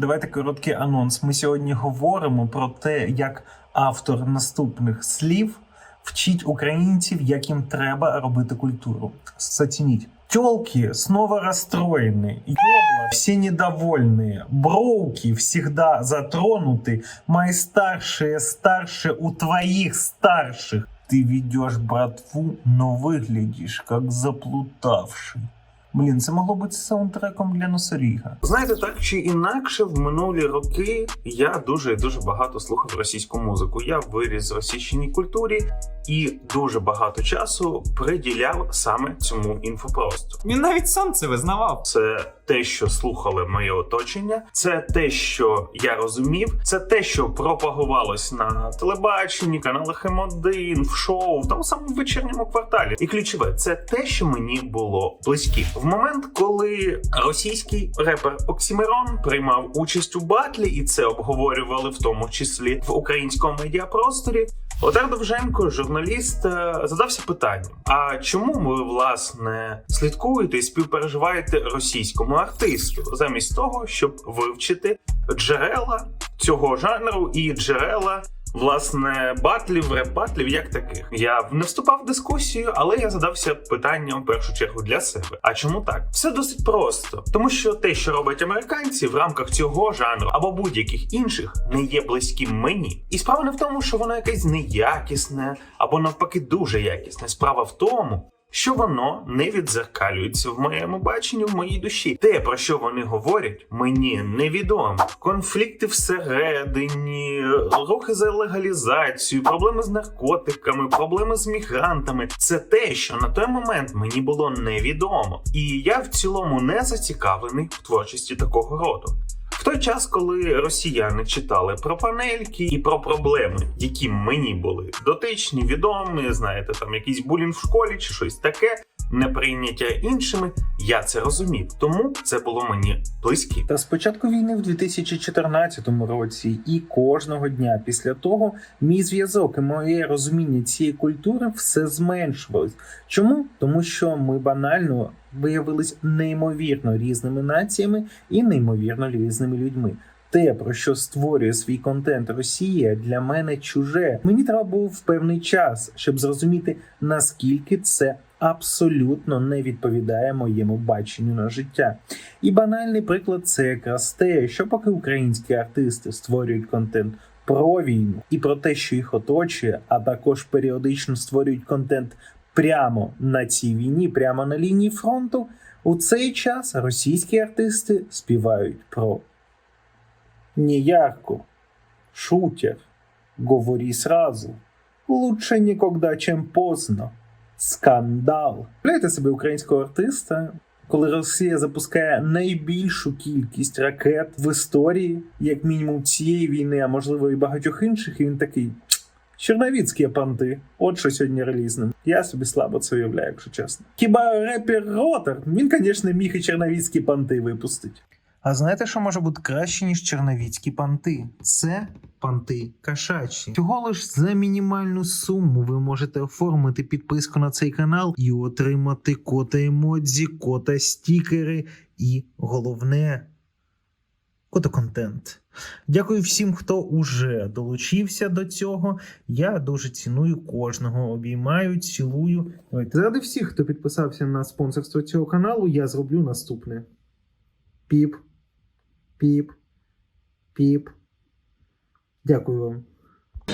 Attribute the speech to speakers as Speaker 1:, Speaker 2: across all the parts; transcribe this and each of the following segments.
Speaker 1: Давайте короткий анонс. Ми сьогодні говоримо про те, як автор наступних слів вчить українців, як їм треба робити культуру. Зацініть. Тёлки снова расстроены, ёбла все недовольные, броуки всегда затронуты, мои старшие старше у твоих старших. Ты ведешь братву, но выглядишь как заплутавший. Блін, це могло бути саундтреком для носоріга. Знаєте, так чи інакше, в минулі роки я дуже і дуже багато слухав російську музику. Я виріс в російській культурі і дуже багато часу приділяв саме цьому інфопросту.
Speaker 2: Він навіть сам це визнавав.
Speaker 1: Це те, що слухали моє оточення, це те, що я розумів, це те, що пропагувалось на телебаченні, каналах М1, в шоу, в тому самому вечірньому кварталі. І ключове, це те, що мені було близьким. В момент, коли російський репер Оксімирон приймав участь у батлі, і це обговорювали в тому числі в українському медіапросторі. Отар Довженко, журналіст, е, задався питанням: а чому ви власне слідкуєте і співпереживаєте російському артисту, замість того, щоб вивчити джерела цього жанру і джерела. Власне, батлів, реп-батлів як таких. Я не вступав в дискусію, але я задався питанням в першу чергу для себе. А чому так? Все досить просто, тому що те, що роблять американці в рамках цього жанру або будь-яких інших, не є близьким мені. І справа не в тому, що воно якесь неякісне або навпаки дуже якісне. Справа в тому. Що воно не відзеркалюється в моєму баченні, в моїй душі. Те, про що вони говорять, мені невідомо. Конфлікти всередині, рухи за легалізацію, проблеми з наркотиками, проблеми з мігрантами це те, що на той момент мені було невідомо. І я в цілому не зацікавлений в творчості такого роду. Той час, коли росіяни читали про панельки і про проблеми, які мені були дотичні, відомі, знаєте, там якийсь булінг в школі чи щось таке, неприйняття іншими, я це розумів. Тому це було мені близьке. Та з початку війни в 2014 році і кожного дня після того мій зв'язок і моє розуміння цієї культури все зменшувалось. Чому? Тому що ми банально виявились неймовірно різними націями і неймовірно різними людьми. Те, про що створює свій контент Росія, для мене чуже. Мені треба був певний час, щоб зрозуміти наскільки це абсолютно не відповідає моєму баченню на життя. І банальний приклад це якраз те, що поки українські артисти створюють контент про війну і про те, що їх оточує, а також періодично створюють контент прямо на цій війні, прямо на лінії фронту. У цей час російські артисти співають про неярко, шутер, говори сразу, лучше нікогда, чем поздно, скандал. Уявляєте себе українського артиста, коли Росія запускає найбільшу кількість ракет в історії, як мінімум цієї війни, а можливо і багатьох інших, і він такий. Черновіцькі панти, от що сьогодні релізним. Я собі слабо це уявляю, якщо чесно. Хіба репер Ротер? Він, звісно, міг і черновіцькі панти випустити. А знаєте, що може бути краще, ніж черновіцькі панти? Це панти кашачі. Всього лиш за мінімальну суму ви можете оформити підписку на цей канал і отримати кота емодзі, кота стікери і головне котоконтент. Дякую всім, хто уже долучився до цього. Я дуже ціную кожного. Обіймаю, цілую. Давайте. Заради всіх, хто підписався на спонсорство цього каналу, я зроблю наступне: піп, піп, піп. Дякую вам.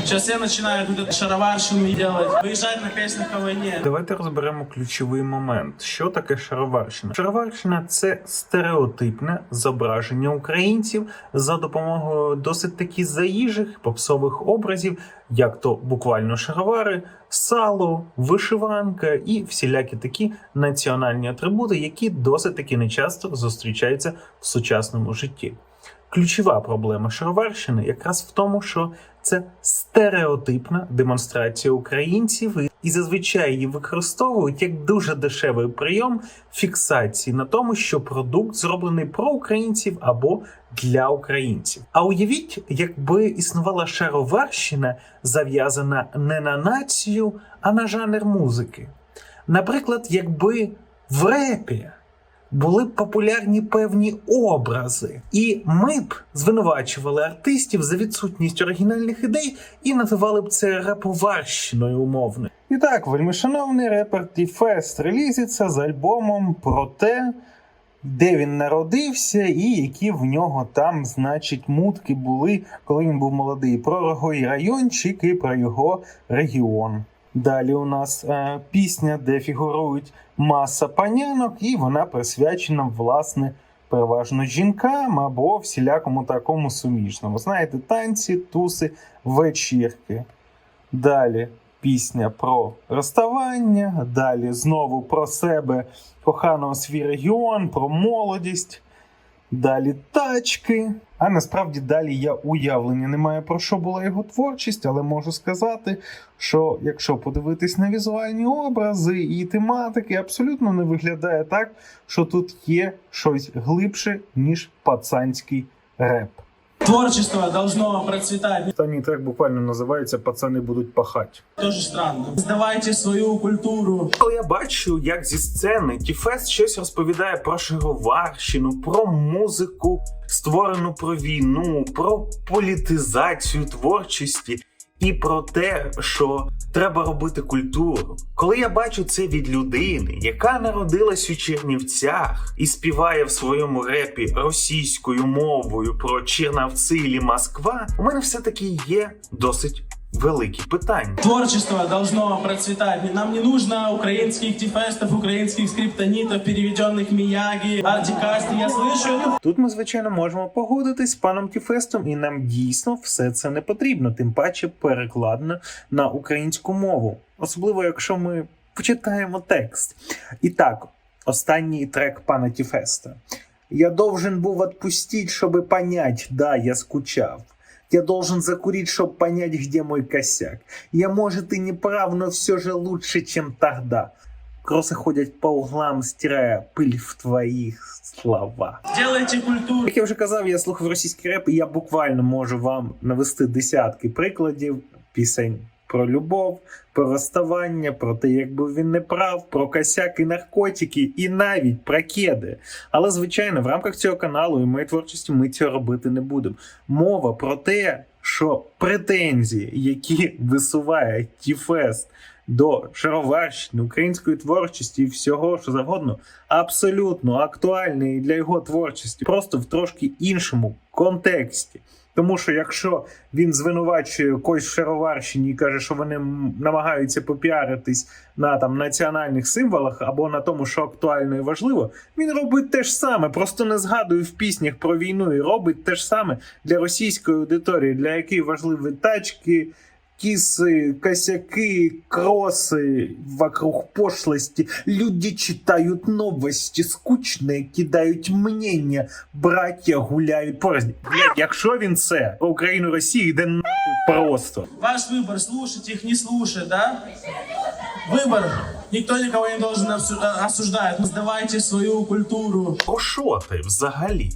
Speaker 3: Сейчас все начинают вот эту шароварщину делать, выезжать на песнях о войне.
Speaker 1: Давайте розберемо ключовий момент. Що таке шароварщина? Шароварщина це стереотипне зображення українців за допомогою досить таки заїжих попсових образів, як то буквально шаровари, сало, вишиванка і всілякі такі національні атрибути, які досить таки нечасто зустрічаються в сучасному житті. Ключова проблема шароварщини якраз в тому, що це стереотипна демонстрація українців, і- зазвичай її використовують як дуже дешевий прийом фіксації на тому, що продукт зроблений про українців або для українців. А уявіть, якби існувала шароварщина, зав'язана не на націю, а на жанр музики. Наприклад, якби в репі були б популярні певні образи, і ми б звинувачували артистів за відсутність оригінальних ідей і називали б це реповарщиною умовно. І так, вельмишановний репер Тіфест релізиться з альбомом про те, де він народився, і які в нього там, значить, мутки були, коли він був молодий. Про його райончик, і про його регіон. Далі у нас е, пісня, де фігурують маса панянок, і вона присвячена, власне, переважно жінкам або всілякому такому суміжному. Знаєте, танці, туси, вечірки. Далі пісня про розставання, далі знову про себе, коханого свій регіон, про молодість. Далі тачки. А насправді далі я уявлення не маю про що була його творчість, але можу сказати, що якщо подивитись на візуальні образи і тематики, абсолютно не виглядає так, що тут є щось глибше, ніж пацанський реп.
Speaker 3: Творчество должно процветать.
Speaker 1: Останній трек буквально називається Пацани будуть пахати.
Speaker 3: Тоже странно. Здавайте свою культуру.
Speaker 1: Коли я бачу, як зі сцени Тіфест щось розповідає про Шароварщину, про музику, створену про війну, про політизацію творчості і про те, що треба робити культуру. Коли я бачу це від людини, яка народилась у Чернівцях і співає в своєму репі російською мовою про Чернавці і Москва, у мене все таки є досить великі питання.
Speaker 3: Творчество должно процветать. Нам не нужно украинских тифестов, украинских скриптонитов, переведенных Мияги, Артикасти. Я слышу
Speaker 1: Тут ми, звичайно, можемо погодитись з паном Тіфестом, і нам дійсно все це не потрібно, тим паче перекладено на українську мову, особливо якщо ми почитаємо текст. І так, останній трек пана Тіфеста. Я должен був отпустить, чтобы понять, да, я скучав. Я должен закурить, чтобы понять, где мой косяк. Я, может, и не прав, но все же лучше, чем тогда. Кросы ходят по углам, стирая пыль в твоих словах.
Speaker 3: Сделайте культуру.
Speaker 1: Як я вже казав, я слухав російський реп, і я буквально можу вам навести десятки прикладів пісень про любов, про розставання, про те, як був він не прав, про косяк і наркотики, і навіть про кеди. Але звичайно, в рамках цього каналу і моєї творчості ми цього робити не будемо. Мова про те, що претензії, які висуває Тіфест до Шароварщини, української творчості і всього, що завгодно, абсолютно актуальний для його творчості, просто в трошки іншому контексті. Тому що якщо він звинувачує когось в Шароварщині і каже, що вони намагаються попіаритись на там національних символах або на тому, що актуально і важливо, він робить те ж саме, просто не згадує в піснях про війну і робить те ж саме для російської аудиторії, для якої важливі тачки, кисы, косяки, кроссы вокруг пошлости. Люди читают новости, скучные, кидають мнення, браття гуляють порознь. Блять, якщо він це про Україну Росію, йде нахуй просто.
Speaker 3: Ваш выбор, слушать их, не слушать, да? Выбор. Никто никого не должен обсу- э, осуждать. Сдавайте свою культуру.
Speaker 1: Про що ти взагалі?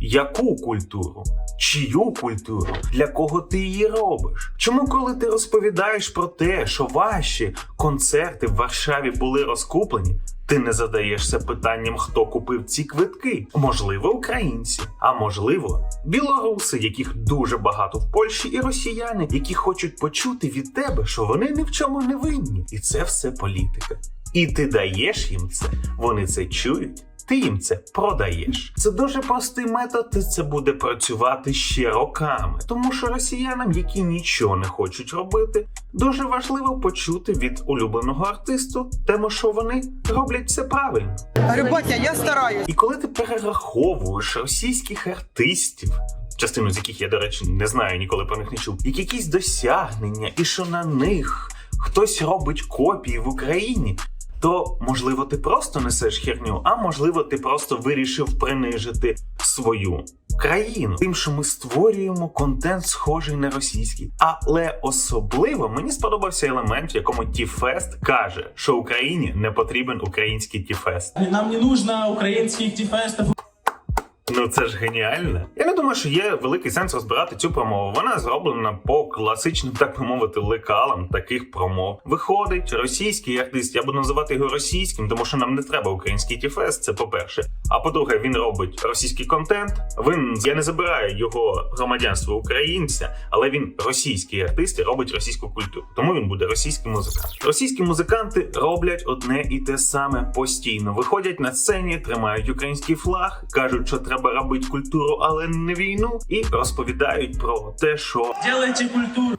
Speaker 1: Яку культуру? Чию культуру? Для кого ти її робиш? Чому, коли ти розповідаєш про те, що ваші концерти в Варшаві були розкуплені, ти не задаєшся питанням, хто купив ці квитки? Можливо, українці, а можливо, білоруси, яких дуже багато в Польщі, і росіяни, які хочуть почути від тебе, що вони ні в чому не винні, і це все політика. І ти даєш їм це, вони це чують. Ти їм це продаєш. Це дуже простий метод, і це буде працювати ще роками. Тому що росіянам, які нічого не хочуть робити, дуже важливо почути від улюбленого артисту тему, що вони роблять все правильно.
Speaker 2: Говорю, я стараюсь.
Speaker 1: І коли ти перераховуєш російських артистів, частину з яких я, до речі, не знаю, ніколи про них не чув, як якісь досягнення, і що на них хтось робить копії в Україні. То можливо ти просто несеш херню, а можливо, ти просто вирішив принижити свою країну. Тим, що ми створюємо контент, схожий на російський. Але особливо мені сподобався елемент, в якому Тіфест каже, що Україні не потрібен український Тіфест.
Speaker 3: Нам не нужно украинских тифестов,
Speaker 1: Це ж геніально. Я не думаю, що є великий сенс розбирати цю промову. Вона зроблена по класичним, так би мовити, лекалам таких промов. Виходить російський артист. Я буду називати його російським, тому що нам не треба український тіфест. Це по-перше. А по-друге, він робить російський контент. Він я не забираю його громадянство українця, але він російський артист і робить російську культуру. Тому він буде російський музикант. Російські музиканти роблять одне і те саме постійно. Виходять на сцені, тримають український флаг, кажуть, що треба робити культуру, але не війну, і розповідають про те, що
Speaker 3: Делайте культуру.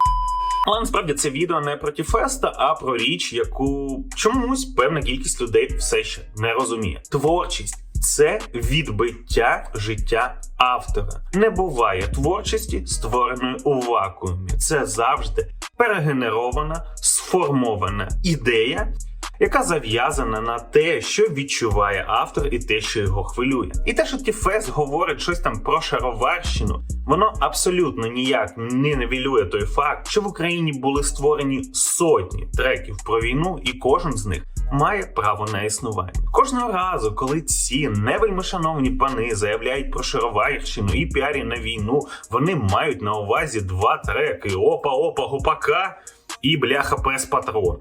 Speaker 1: але насправді це відео не про Тіфеста, а про річ, яку чомусь певна кількість людей все ще не розуміє. Творчість. Це відбиття життя автора. Не буває творчості, створеної у вакуумі. Це завжди перегенерована, сформована ідея, яка зав'язана на те, що відчуває автор, і те, що його хвилює. І те, що Тіфес говорить щось там про шароварщину, воно абсолютно ніяк не невілює той факт, що в Україні були створені сотні треків про війну, і кожен з них. Має право на існування кожного разу, коли ці невельми шановні пани заявляють про шароварщину і піарі на війну, вони мають на увазі два треки: опа, опа, гупака і бляха пес патрон.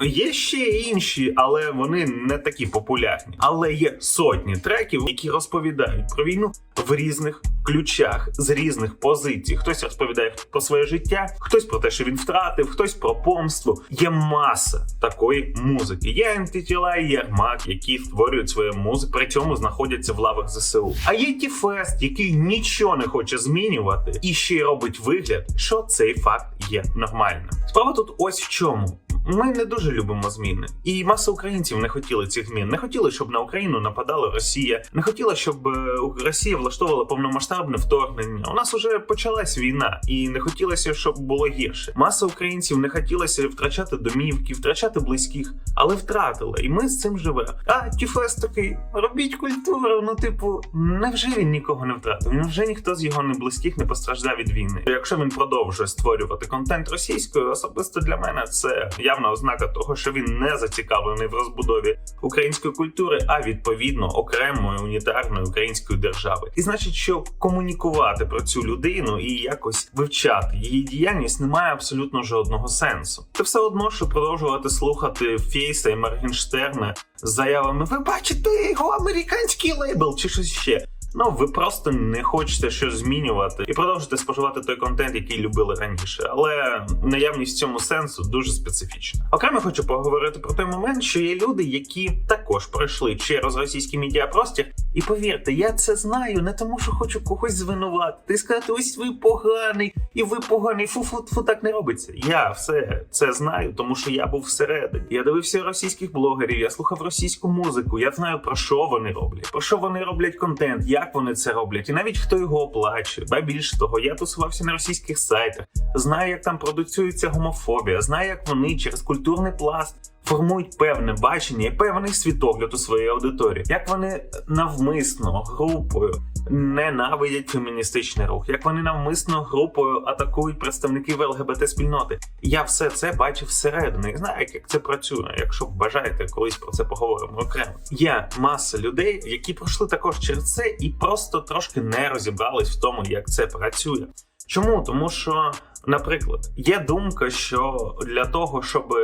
Speaker 1: Є ще інші, але вони не такі популярні. Але є сотні треків, які розповідають про війну в різних ключах, з різних позицій. Хтось розповідає про своє життя, хтось про те, що він втратив, хтось про помство. Є маса такої музики. Є антитіла і Ярмак, які створюють свою музику, при цьому знаходяться в лавах ЗСУ. А є Тіфест, який нічого не хоче змінювати, і ще й робить вигляд, що цей факт є нормальним. Справа тут ось в чому. Ми не дуже любимо зміни, і маса українців не хотіли цих змін. Не хотіли, щоб на Україну нападала Росія, не хотіла, щоб е, Росія влаштовувала повномасштабне вторгнення. У нас уже почалась війна, і не хотілося, щоб було гірше. Маса українців не хотілося втрачати домівки, втрачати близьких, але втратила, і ми з цим живемо. А Тіфес такий, робіть культуру. Ну, типу, невже він нікого не втратив? Невже ніхто з його неблизьких не постраждав від війни? Якщо він продовжує створювати контент російською, особисто для мене це явна ознака того, що він не зацікавлений в розбудові української культури, а відповідно окремої унітарної української держави. І значить, що комунікувати про цю людину і якось вивчати її діяльність немає абсолютно жодного сенсу. Це все одно, що продовжувати слухати Фейса і Моргенштерна з заявами: ви бачите його американський лейбл чи щось ще. Ну, ви просто не хочете щось змінювати і продовжите споживати той контент, який любили раніше. Але наявність цьому сенсу дуже специфічна. Окремо хочу поговорити про той момент, що є люди, які також пройшли через російський медіапростір. І повірте, я це знаю не тому, що хочу когось звинуватити сказати, ось ви поганий, і ви поганий. Фу-фу-фу, так не робиться. Я все це знаю, тому що я був всередині. Я дивився російських блогерів, я слухав російську музику. Я знаю про що вони роблять, про що вони роблять контент, як вони це роблять, і навіть хто його оплачує. Ба більш того, я тусувався на російських сайтах, знаю, як там продуцюється гомофобія, знаю, як вони через культурний пласт. Формують певне бачення і певний світогляд у своїй аудиторії, як вони навмисно групою ненавидять феміністичний рух, як вони навмисно групою атакують представників ЛГБТ спільноти. Я все це бачив всередині. Знаю, як це працює. Якщо бажаєте, колись про це поговоримо окремо. Є маса людей, які пройшли також через це і просто трошки не розібрались в тому, як це працює. Чому? Тому що, наприклад, є думка, що для того, щоб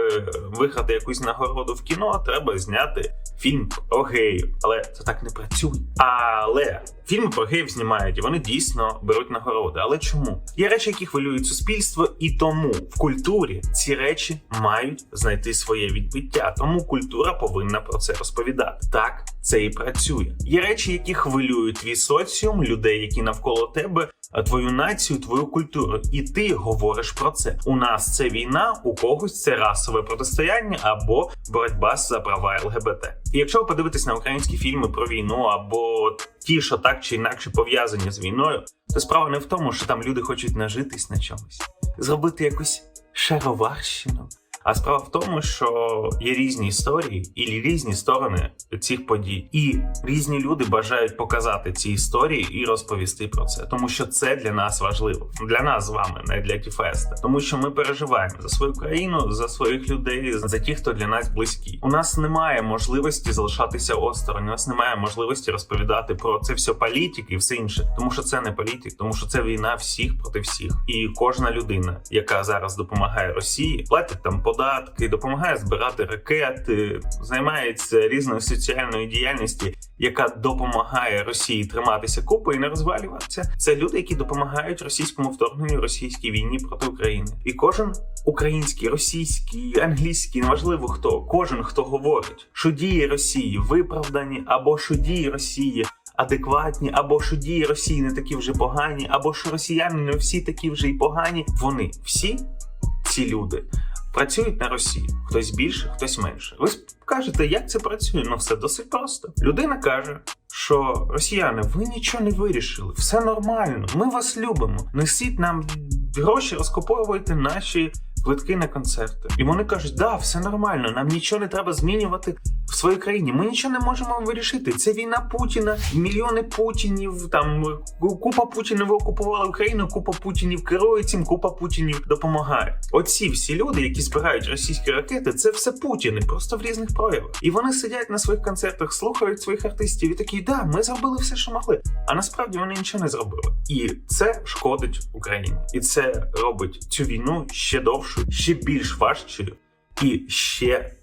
Speaker 1: виграти якусь нагороду в кіно, треба зняти фільм про геїв. Але це так не працює. Але фільми про геїв знімають, і вони дійсно беруть нагороди. Але чому? Є речі, які хвилюють суспільство, і тому в культурі ці речі мають знайти своє відбиття. Тому культура повинна про це розповідати. Так це і працює. Є речі, які хвилюють твій соціум, людей, які навколо тебе. Твою націю, твою культуру, і ти говориш про це. У нас це війна, у когось це расове протистояння або боротьба за права ЛГБТ. І якщо ви подивитесь на українські фільми про війну або ті, що так чи інакше пов'язані з війною, то справа не в тому, що там люди хочуть нажитись на чомусь, зробити якусь шароварщину. А справа в тому, що є різні історії і різні сторони цих подій, і різні люди бажають показати ці історії і розповісти про це, тому що це для нас важливо, для нас з вами, не для Тіфеста, тому що ми переживаємо за свою країну, за своїх людей, за тих, хто для нас близькі. У нас немає можливості залишатися осторонь. У нас немає можливості розповідати про це все політики і все інше, тому що це не політик, тому що це війна всіх проти всіх, і кожна людина, яка зараз допомагає Росії, платить там податки, допомагає збирати ракети, займається різною соціальною діяльністю, яка допомагає Росії триматися купи і не розвалюватися. Це люди, які допомагають російському вторгненню, російській війні проти України. І кожен український, російський, англійський, неважливо хто, кожен хто говорить, що дії Росії виправдані, або що дії Росії. Адекватні, або що дії Росії не такі вже погані, або що росіяни не всі такі вже й погані. Вони всі ці люди працюють на Росію. Хтось більше, хтось менше. Ви кажете, як це працює? Ну все досить просто. Людина каже, що росіяни, ви нічого не вирішили, все нормально. Ми вас любимо. Несіть нам гроші, розкуповуйте наші квитки на концерти. І вони кажуть, да, все нормально, нам нічого не треба змінювати в своїй країні. Ми нічого не можемо вирішити. Це війна Путіна, мільйони Путінів, там купа Путінів окупувала Україну, купа Путінів керує цим, купа Путінів допомагає. Оці всі люди, які збирають російські ракети, це все Путіни, просто в різних проявах. І вони сидять на своїх концертах, слухають своїх артистів і такі, да, ми зробили все, що могли. А насправді вони нічого не зробили. І це шкодить Україні, і це робить цю війну ще довшою, ще більш важчою і ще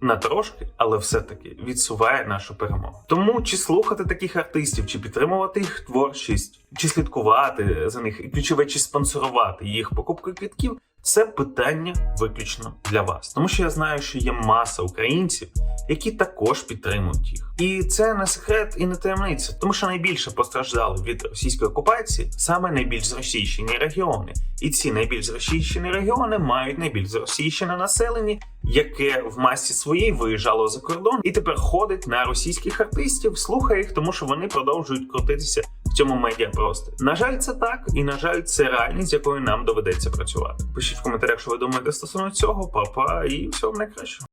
Speaker 1: на трошки, але все-таки відсуває нашу перемогу. Тому чи слухати таких артистів, чи підтримувати їх творчість, чи слідкувати за них, і ключове, чи спонсорувати їх покупкою квітків. Це питання виключно для вас, тому що я знаю, що є маса українців, які також підтримують їх, і це не секрет і не таємниця, тому що найбільше постраждали від російської окупації саме найбільш зросійщені регіони, і ці найбільш зросійщені регіони мають найбільш зросійщене населення, яке в масі своїй виїжджало за кордон і тепер ходить на російських артистів, слухає їх, тому що вони продовжують крутитися в цьому медіапросторі. На жаль, це так, і на жаль, це реальність, з якою нам доведеться працювати. Пишіть в коментарях, що ви думаєте стосовно цього, папа, і всього найкращого.